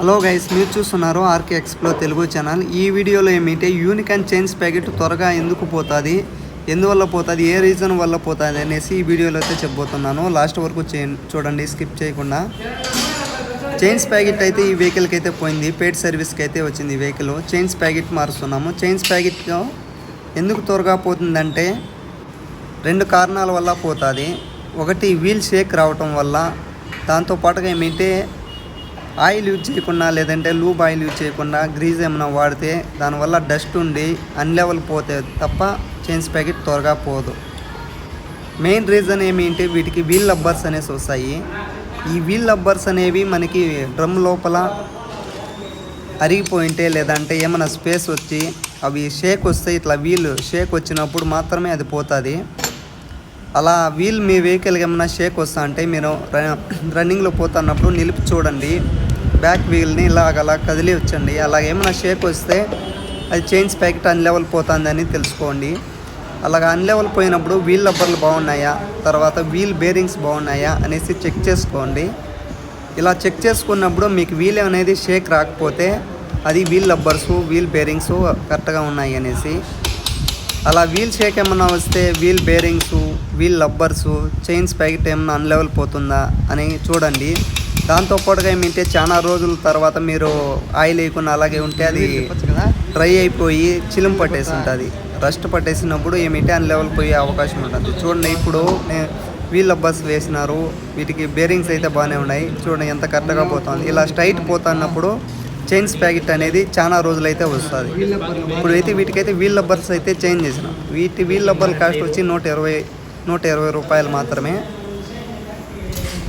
Hello guys మీరు చూస్తున్నారు RK ఎక్స్ప్లో Telugu channel. ఈ వీడియోలో ఏమిటంటే యూనిక్ అండ్ చైన్స్ ప్యాకెట్ త్వరగా ఎందుకు పోతుంది ఎందువల్ల పోతుంది ఏ రీజన్ వల్ల పోతుంది అనేసి ఈ వీడియోలో అయితే చెప్పబోతున్నాను. లాస్ట్ వరకు చూడండి స్కిప్ చేయకుండా. చైన్స్ ప్యాకెట్ అయితే ఈ వెహికల్కి అయితే పోయింది పేడ్ సర్వీస్కి అయితే వచ్చింది ఈ వెహికల్. చైన్స్ ప్యాకెట్ మారుస్తున్నాము. చైన్స్ ప్యాకెట్ ఎందుకు త్వరగా పోతుందంటే రెండు కారణాల వల్ల పోతుంది. ఒకటి వీల్ షేక్ రావటం వల్ల దాంతోపాటుగా ఏమిటంటే ఆయిల్ యూజ్ చేయకుండా లేదంటే లూబ్ ఆయిల్ యూజ్ చేయకుండా గ్రీజ్ ఏమైనా వాడితే దానివల్ల డస్ట్ ఉండి అన్లెవల్ పోతే తప్ప చైన్స్ ప్యాకెట్ త్వరగా పోదు. మెయిన్ రీజన్ ఏమిటి వీటికి వీల్ లబ్బర్స్ అనేసి వస్తాయి. ఈ వీల్ లబ్బర్స్ అనేవి మనకి డ్రమ్ లోపల అరిగిపోయింటే లేదంటే ఏమైనా స్పేస్ వచ్చి అవి షేక్ వస్తే ఇట్లా వీల్ షేక్ వచ్చినప్పుడు మాత్రమే అది పోతుంది. అలా వీల్ మీ వెహికల్కి ఏమైనా షేక్ వస్తా అంటే మీరు ర- రన్నింగ్లో పోతున్నప్పుడు నిలిపి చూడండి. బ్యాక్ వీల్ని ఇలాగ అలా కదిలి వచ్చండి అలాగ ఏమైనా షేక్ వస్తే అది చైన్స్ ప్యాకెట్ అన్లెవెల్ పోతుందని తెలుసుకోండి. అలాగ అన్లెవెల్ పోయినప్పుడు వీల్ రబ్బర్లు బాగున్నాయా? తర్వాత వీల్ బేరింగ్స్ బాగున్నాయా? అనేసి చెక్ చేసుకోండి. ఇలా చెక్ చేసుకున్నప్పుడు మీకు వీల్ అనేది షేక్ రాకపోతే అది వీల్ లబ్బర్స్ వీల్ బేరింగ్స్ కరెక్ట్గా ఉన్నాయి అనేసి. అలా వీల్ షేక్ ఏమన్నా వస్తే wheel bearings wheel rubbers chains packet ఏమన్నా అన్లెవెల్ పోతుందా అని చూడండి. దాంతోపాటుగా ఏమంటే చాలా రోజుల తర్వాత మీరు ఆయిల్ వేయకుండా అలాగే ఉంటే అది డ్రై అయిపోయి చిలుం పట్టేసి ఉంటుంది రస్ట్ పట్టేసినప్పుడు ఏమిటి అన్లెవెల్ పోయే అవకాశం ఉంటుంది. చూడండి ఇప్పుడు వీళ్ళ బస్ వేసినారు. వీటికి బేరింగ్స్ అయితే బాగానే ఉన్నాయి. చూడండి ఎంత కరెక్ట్గా పోతుంది. ఇలా స్ట్రైట్ పోతున్నప్పుడు చైన్స్ ప్యాకెట్ అనేది చాలా రోజులైతే వస్తుంది. ఇప్పుడు అయితే వీటికైతే వీల్ లబ్బర్స్ అయితే చేంజ్ చేసిన. వీటి వీల్ లబ్బర్ కాస్ట్ వచ్చి నూట ఇరవై నూట ఇరవై రూపాయలు మాత్రమే.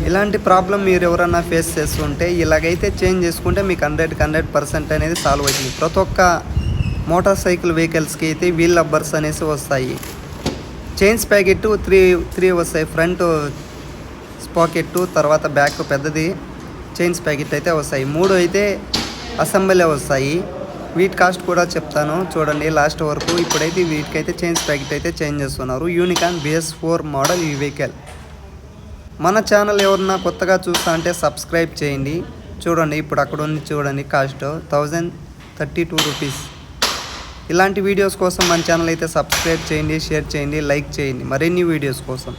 ఇలాంటి ప్రాబ్లం మీరు ఎవరన్నా ఫేస్ చేస్తుంటే ఇలాగైతే చేంజ్ చేసుకుంటే మీకు హండ్రెడ్కి హండ్రెడ్ పర్సెంట్ అనేది సాల్వ్ అవుతుంది. ప్రతి ఒక్క మోటార్ సైకిల్ వెహికల్స్కి అయితే వీల్ లబ్బర్స్ అనేసి వస్తాయి. చైన్స్ ప్యాకెట్ త్రీ త్రీ వస్తాయి. ఫ్రంట్ పాకెట్ తర్వాత బ్యాక్ పెద్దది చైన్స్ ప్యాకెట్ అయితే వస్తాయి. మూడు అయితే అసెంబ్లీ వస్తాయి. వీటి కాస్ట్ కూడా చెప్తాను. చూడండి లాస్ట్ వరకు ఇప్పుడైతే వీటికైతే చైన్స్ ప్యాకెట్ అయితే చేంజ్ చేస్తున్నారు. యూనికాన్ బిఎస్ ఫోర్ మోడల్ ఈ వెహికల్. మన ఛానల్ ఎవరన్నా కొత్తగా చూస్తా అంటే సబ్స్క్రైబ్ చేయండి. చూడండి ఇప్పుడు అక్కడ ఉంది చూడండి cost thousand thirty two rupees. ఇలాంటి వీడియోస్ కోసం మన ఛానల్ అయితే సబ్స్క్రైబ్ చేయండి షేర్ చేయండి లైక్ చేయండి. మరిన్ని వీడియోస్ కోసం.